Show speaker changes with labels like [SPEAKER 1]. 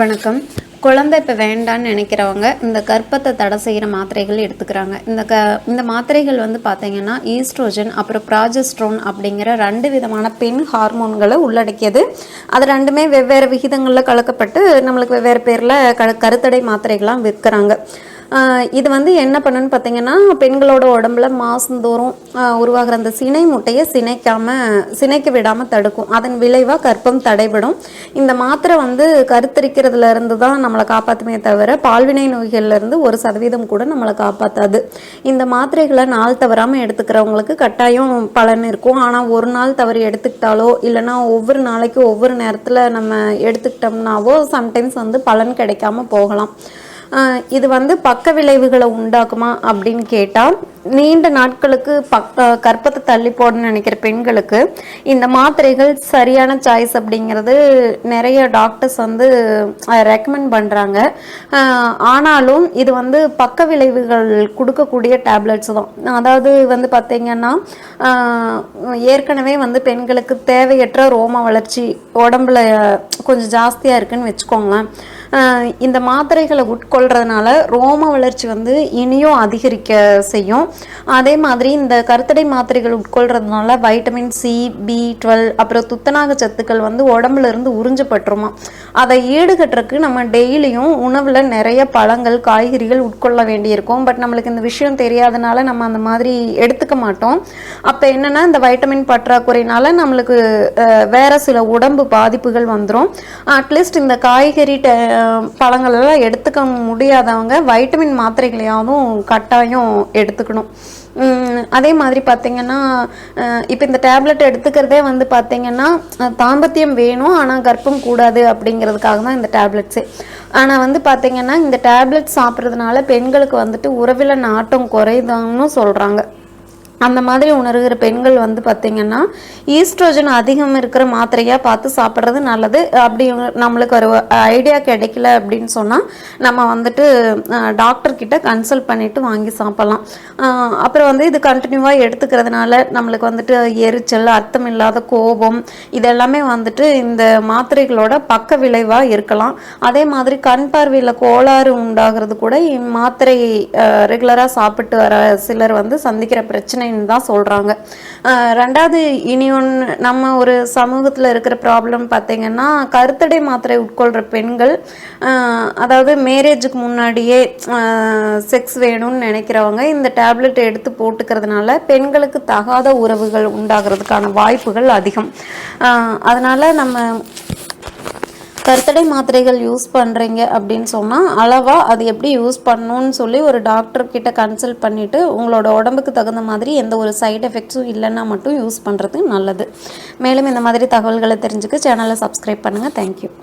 [SPEAKER 1] வணக்கம். குழந்தை இப்போ வேண்டான்னு நினைக்கிறவங்க இந்த கர்ப்பத்தை தடை செய்கிற மாத்திரைகள் எடுத்துக்கிறாங்க. இந்த க இந்த மாத்திரைகள் வந்து பார்த்திங்கன்னா ஈஸ்ட்ரோஜன் அப்புறம் ப்ராஜஸ்ட்ரோன் அப்படிங்கிற ரெண்டு விதமான பெண் ஹார்மோன்களை உள்ளடக்கியது. அது ரெண்டுமே வெவ்வேறு விகிதங்களில் கலக்கப்பட்டு நம்மளுக்கு வெவ்வேறு பேரில் க கருத்தடை மாத்திரைகள்லாம் விற்கிறாங்க. இது வந்து என்ன பண்ணுன்னு பார்த்தீங்கன்னா பெண்களோட உடம்புல மாசந்தோறும் உருவாகிற அந்த சினை முட்டையை சினைக்காம சினைக்க விடாமல் தடுக்கும். அதன் விளைவாக கர்ப்பம் தடைபடும். இந்த மாத்திரை வந்து கருத்தரிக்கிறதுல இருந்து தான் நம்மளை காப்பாற்றுமே தவிர பால்வினை நோய்கள்ல இருந்து ஒரு சதவீதம் கூட நம்மளை காப்பாற்றாது இந்த மாத்திரைகளை நாள் தவறாமல் எடுத்துக்கிறவங்களுக்கு கட்டாயம் பலன் இருக்கும். ஆனால் ஒரு நாள் தவறி எடுத்துக்கிட்டாலோ இல்லைன்னா ஒவ்வொரு நாளைக்கு ஒவ்வொரு நேரத்தில் நம்ம எடுத்துக்கிட்டோம்னாவோ சம்டைம்ஸ் வந்து பலன் கிடைக்காம போகலாம். இது வந்து பக்க விளைவுகளை உண்டாக்குமா அப்படின்னு கேட்டால் நீண்ட நாட்களுக்கு பக் கற்பத்தை தள்ளி போடணும்னு நினைக்கிற பெண்களுக்கு இந்த மாத்திரைகள் சரியான சாய்ஸ் அப்படிங்கிறது நிறைய டாக்டர்ஸ் வந்து ரெக்கமெண்ட் பண்ணுறாங்க ஆனாலும் இது வந்து பக்க விளைவுகள் கொடுக்கக்கூடிய டேப்லெட்ஸ் தான். அதாவது வந்து பார்த்திங்கன்னா ஏற்கனவே வந்து பெண்களுக்கு தேவையற்ற ரோம வளர்ச்சி உடம்புல கொஞ்சம் ஜாஸ்தியாக இருக்குன்னு வச்சுக்கோங்களேன். இந்த மாத்திரைகளை உட்கொள்றதுனால ரோம வளர்ச்சி வந்து இனியும் அதிகரிக்க செய்யும். அதே மாதிரி இந்த கருத்தடை மாத்திரைகள் உட்கொள்றதுனால வைட்டமின் சி பி டுவெல் அப்புறம் துத்தநாக சத்துக்கள் வந்து உடம்புல இருந்து உறிஞ்சப்பட்டுருமா அதை ஈடுகட்டுறதுக்கு நம்ம டெய்லியும் உணவில் நிறைய பழங்கள் காய்கறிகள் உட்கொள்ள வேண்டியிருக்கும். பட் நம்மளுக்கு இந்த விஷயம் தெரியாதனால நம்ம அந்த மாதிரி எடுத்துக்க மாட்டோம். அப்போ என்னென்னா இந்த வைட்டமின் பற்றாக்குறையினால நம்மளுக்கு வேறு வேற சில உடம்பு பாதிப்புகள் வந்துடும் அட்லீஸ்ட் இந்த காய்கறி பழங்களெல்லாம் எடுத்துக்க முடியாதவங்க வைட்டமின் மாத்திரைகளையாவும் கட்டாயம் எடுத்துக்கணும். அதே மாதிரி பார்த்தீங்கன்னா இப்போ இந்த டேப்லெட் எடுத்துக்கிறதே வந்து பார்த்தீங்கன்னா தாம்பத்தியம் வேணும் ஆனால் கர்ப்பம் கூடாது அப்படிங்கிறதுக்காக தான் இந்த டேப்லெட்ஸே. ஆனால் வந்து பார்த்தீங்கன்னா இந்த டேப்லெட் சாப்பிட்றதுனால பெண்களுக்கு வந்துட்டு உறவில் நாட்டம் குறையுதான்னு சொல்கிறாங்க அந்த மாதிரி உணர்கிற பெண்கள் வந்து பார்த்திங்கன்னா ஈஸ்ட்ரோஜன் அதிகம் இருக்கிற மாத்திரையாக பார்த்து சாப்பிட்றது நல்லது. அப்படி நம்மளுக்கு ஒரு ஐடியா கிடைக்கல அப்படின்னு சொன்னால் நம்ம வந்துட்டு டாக்டர்கிட்ட கன்சல்ட் பண்ணிவிட்டு வாங்கி சாப்பிட்லாம். அப்புறம் வந்து இது கண்டினியூவாக எடுத்துக்கிறதுனால நம்மளுக்கு வந்துட்டு எரிச்சல் அர்த்தம் இல்லாத கோபம் இதெல்லாமே வந்துட்டு இந்த மாத்திரைகளோட பக்க விளைவாக இருக்கலாம். அதே மாதிரி கண் பார்வையில் கோளாறு உண்டாகிறது கூட இம்மாத்திரை ரெகுலராக சாப்பிட்டு வர சிலர் வந்து சந்திக்கிற பிரச்சனை பிரச்சனைன்னு தான் சொல்கிறாங்க ரெண்டாவது இனி ஒன்று நம்ம ஒரு சமூகத்தில் இருக்கிற ப்ராப்ளம் பார்த்திங்கன்னா கருத்தடை மாத்திரை உட்கொள்கிற பெண்கள் அதாவது மேரேஜுக்கு முன்னாடியே செக்ஸ் வேணும்னு நினைக்கிறவங்க இந்த டேப்லெட் எடுத்து போட்டுக்கிறதுனால பெண்களுக்கு தகாத உறவுகள் உண்டாகிறதுக்கான வாய்ப்புகள் அதிகம். அதனால் நம்ம கருத்தடை மாத்திரைகள் யூஸ் பண்ணுறீங்க அப்படின்னு சொன்னால் அளவாக அது எப்படி யூஸ் பண்ணணும்னு சொல்லி ஒரு டாக்டர்கிட்ட கன்சல்ட் பண்ணிவிட்டு உங்களோட உடம்புக்கு தகுந்த மாதிரி எந்த ஒரு சைட் எஃபெக்ட்ஸும் இல்லைன்னா மட்டும் யூஸ் பண்ணுறது நல்லது. மேலும் இந்த மாதிரி தகவல்களை தெரிஞ்சுக்க சேனலை சப்ஸ்கிரைப் பண்ணுங்கள் தேங்க்யூ